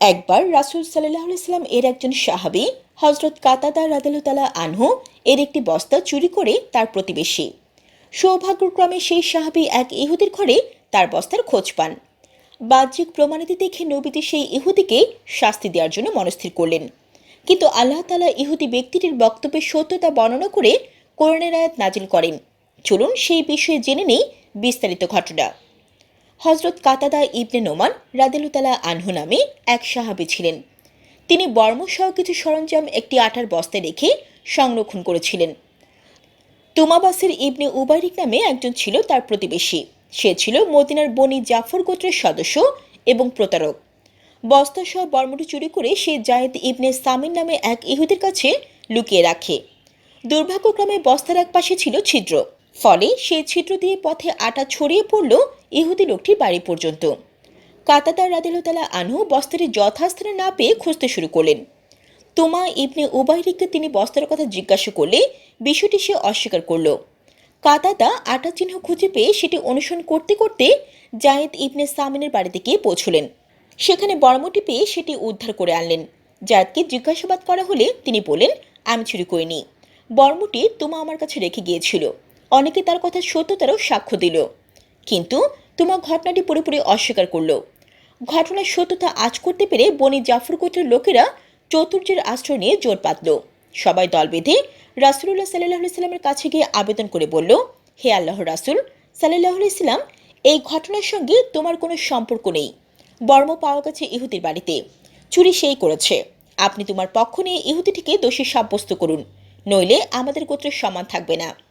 একবার রাসুল সাল্লাহ সাল্লাম এর একজন সাহাবি হজরত কাতাদা রাদেলতালা আনহু, এর একটি বস্তা চুরি করে তার প্রতিবেশী। সৌভাগ্যক্রমে সেই সাহাবি এক ইহুদির ঘরে তার বস্তার খোঁজ পান। বাহ্যিক প্রমাণিতি দেখে নবীতি সেই ইহুদিকে শাস্তি দেওয়ার জন্য মনস্থির করলেন। কিন্তু আল্লাহ তালা ইহুদি ব্যক্তিটির বক্তব্যের সত্যতা বর্ণনা করে কোরআনের আয়াত নাজিল করেন। চলুন সেই বিষয়ে জেনে নেই বিস্তারিত ঘটনা। হজরত কাতাদা ইবনে নোমান রাদেলুতালা আনহু নামে এক সাহাবি ছিলেন। তিনি বর্মসহ কিছু সরঞ্জাম একটি আটার বস্তায় রেখে সংরক্ষণ করেছিলেন। তুমাবাসের ইবনে উবাইরিক নামে একজন ছিল তার প্রতিবেশী। সে ছিল মদিনার বনি জাফর গোত্রের সদস্য এবং প্রতারক। বস্তাসহ বর্মটি চুরি করে সে জায়েদ ইবনে সামিন নামে এক ইহুদের কাছে লুকিয়ে রাখে। দুর্ভাগ্যক্রমে বস্তার এক পাশে ছিল ছিদ্র। ফলে সেই ছিদ্র দিয়ে পথে আটা ছড়িয়ে পড়ল ইহুদি লোকটির বাড়ি পর্যন্ত। কাতাদার রাদিলতালা আনহু বস্তাটি যথাস্থানে না পেয়ে খুঁজতে শুরু করলেন। তোমা ইবনে উবাইরিককে তিনি বস্তার কথা জিজ্ঞাসা করলে বিষয়টি সে অস্বীকার করল। কাতাদা আটা চিহ্ন খুঁজে পেয়ে সেটি অনুসরণ করতে করতে জায়েদ ইবনে সামিনের বাড়িতে গিয়ে পৌঁছলেন। সেখানে বর্মটি পেয়ে সেটি উদ্ধার করে আনলেন। জায়েদকে জিজ্ঞাসাবাদ করা হলে তিনি বলেন আমি চুরি করিনি। বর্মটি তোমা আমার কাছে রেখে গিয়েছিল। অনেকে তার কথা সত্যতারও সাক্ষ্য দিল। কিন্তু তোমার ঘটনাটি পুরোপুরি অস্বীকার করল। ঘটনার সত্যতা আজ করতে পেরে বনি জাফর গোত্রের লোকেরা চতুর্যের আশ্রয় নিয়ে জোর পাতল। সবাই দল বেঁধে রাসুল্লাহ সাল্লাহ সাল্লামের কাছে গিয়ে আবেদন করে বলল, হে আল্লাহ রাসুল সাল্লাহ সাল্লাম, এই ঘটনার সঙ্গে তোমার কোনো সম্পর্ক নেই। বর্ম পাওয়া গেছে ইহুদির বাড়িতে। চুরি সেই করেছে। আপনি তোমার পক্ষ নিয়ে ইহুদিটিকে দোষী সাব্যস্ত করুন। নইলে আমাদের গোত্রের সমান থাকবে না।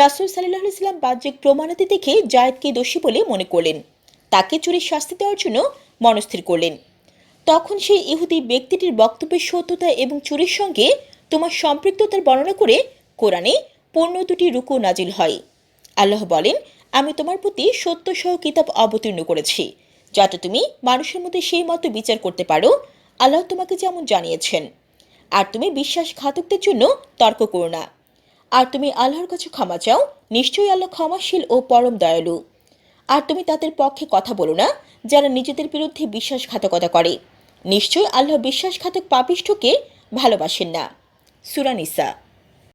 রাসুল সাল্লাহ ইসলাম বাহ্যিক প্রমাণাতি দেখে জায়েদকে দোষী বলে মনে করলেন। তাকে চুরির শাস্তি দেওয়ার জন্য মনস্থির করলেন। তখন সেই ইহুদি ব্যক্তিটির বক্তব্যের সত্যতা এবং চুরির সঙ্গে তোমার সম্পৃক্ততার বর্ণনা করে কোরআনে পূর্ণ দুটি রুকু নাজিল হয়। আল্লাহ বলেন, আমি তোমার প্রতি সত্য সহ কিতাব অবতীর্ণ করেছি, যাতে তুমি মানুষের মধ্যে সেই মতো বিচার করতে পারো। আল্লাহ তোমাকে যেমন জানিয়েছেন। আর তুমি বিশ্বাসঘাতকদের জন্য তর্ক করো না। আর তুমি আল্লাহর কাছে ক্ষমা চাও, নিশ্চয়ই আল্লাহ ক্ষমাশীল ও পরম দয়ালু। আর তুমি তাদের পক্ষে কথা বলো না, যারা নিজেদের বিরুদ্ধে বিশ্বাসঘাতকতা করে। নিশ্চয়ই আল্লাহ বিশ্বাসঘাতক পাপিষ্ঠকে ভালোবাসেন না। সুরানিসা